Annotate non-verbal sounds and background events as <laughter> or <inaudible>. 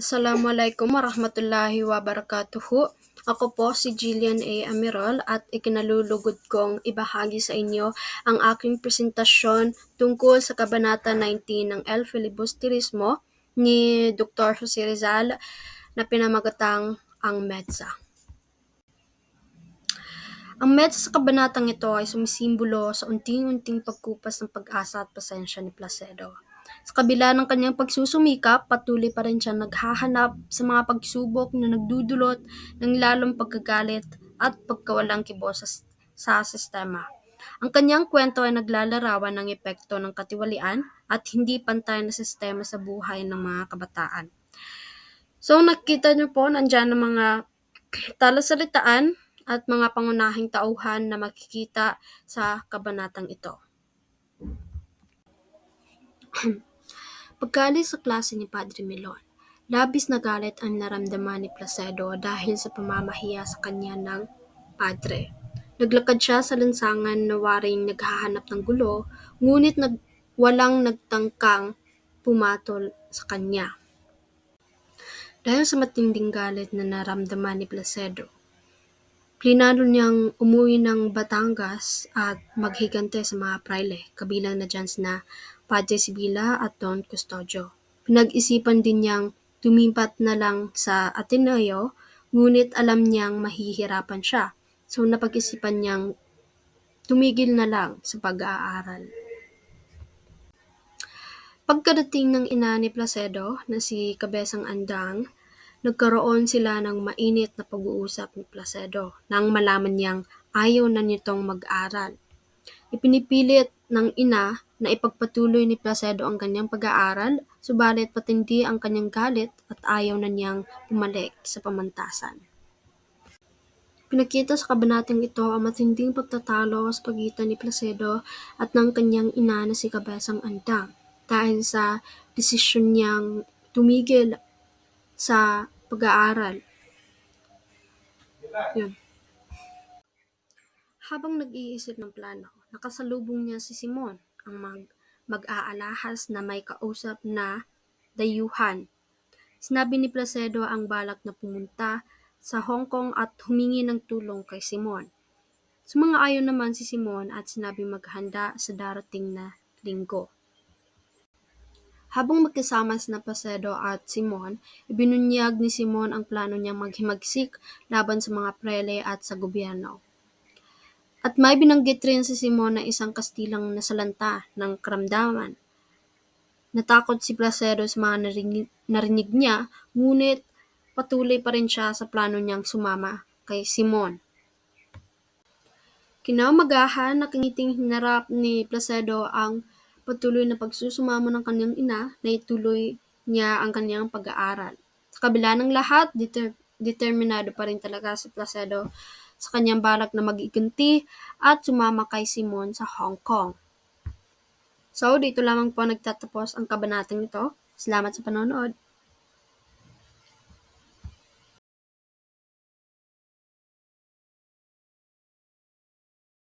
Assalamualaikum warahmatullahi wabarakatuhu. Ako po si Jillian A. Amirol at ikinalulugod kong ibahagi sa inyo ang aking presentasyon tungkol sa Kabanata 19 ng El Filibusterismo ni Dr. Jose Rizal na pinamagatang ang MEDSA. Ang MEDSA sa kabanatang ito ay sumisimbolo sa unting-unting pagkupas ng pag-asa at pasensya ni Placido. Sa kabila ng kanyang pagsusumikap, patuloy pa rin siya naghahanap sa mga pagsubok na nagdudulot ng lalong pagkagalit at pagkawalang kibo sa, sa sistema. Ang kanyang kwento ay naglalarawan ng epekto ng katiwalian at hindi pantay na sistema sa buhay ng mga kabataan. So nakita niyo po, nandyan ang mga talasalitaan at mga pangunahing tauhan na makikita sa kabanatang ito. <clears throat> Pagkalis sa klase ni Padre Milon, labis na galit ang naramdaman ni Placido dahil sa pamamahiya sa kanya ng padre. Naglakad siya sa lansangan na waring naghahanap ng gulo, ngunit nag, walang nagtangkang pumatol sa kanya. Dahil sa matinding galit na naramdaman ni Placido, plinano niyang umuwi ng Batangas at maghigante sa mga praile, kabilang na dyan na Padre Sibila at Don Custodio. Pinag-isipan din niyang tumipat na lang sa Ateneo, ngunit alam niyang mahihirapan siya. So napag-isipan niyang tumigil na lang sa pag-aaral. Pagkadating ng ina ni Placedo na si Kabesang Andang, nagkaroon sila ng mainit na pag-uusap ni Placedo nang malaman niyang ayaw na nitong mag-aral. Ipinipilit ng ina na ipagpatuloy ni Placido ang kanyang pag-aaral, subalit patindi ang kanyang galit at ayaw na niyang pumalik sa pamantasan. Pinakita sa kabanating ito ang matinding pagtatalo sa pagitan ni Placido at ng kanyang ina na si Kabesang Andang dahil sa desisyon niyang tumigil sa pag-aaral. Yun. Habang nag-iisip ng plano, nakasalubong niya si Simon ang mag mag-aalahas na may kausap na dayuhan. Sinabi ni Placedo ang balak na pumunta sa Hong Kong at humingi ng tulong kay Simon. mga ayon naman si Simon at sinabi maghanda sa darating na linggo. Habang magkasama na Placedo at Simon, ibinunyag ni Simon ang plano niyang maghimagsik laban sa mga prele at sa gobyerno. At may binanggit rin si Simon na isang kastilang nasalanta ng karamdaman. Natakot si Placido sa mga narinig, narinig niya, ngunit patuloy pa rin siya sa plano niyang sumama kay Simon. Kinamagahan, nakangiting hinarap ni Placido ang patuloy na pagsusumamo ng kanyang ina na ituloy niya ang kanyang pag-aaral. Sa kabila ng lahat, deter- determinado pa rin talaga si Placido sa kanyang balak na magiganti at sumama kay Simon sa Hong Kong. So, dito lamang po nagtatapos ang kabanatang ito. Salamat sa panonood.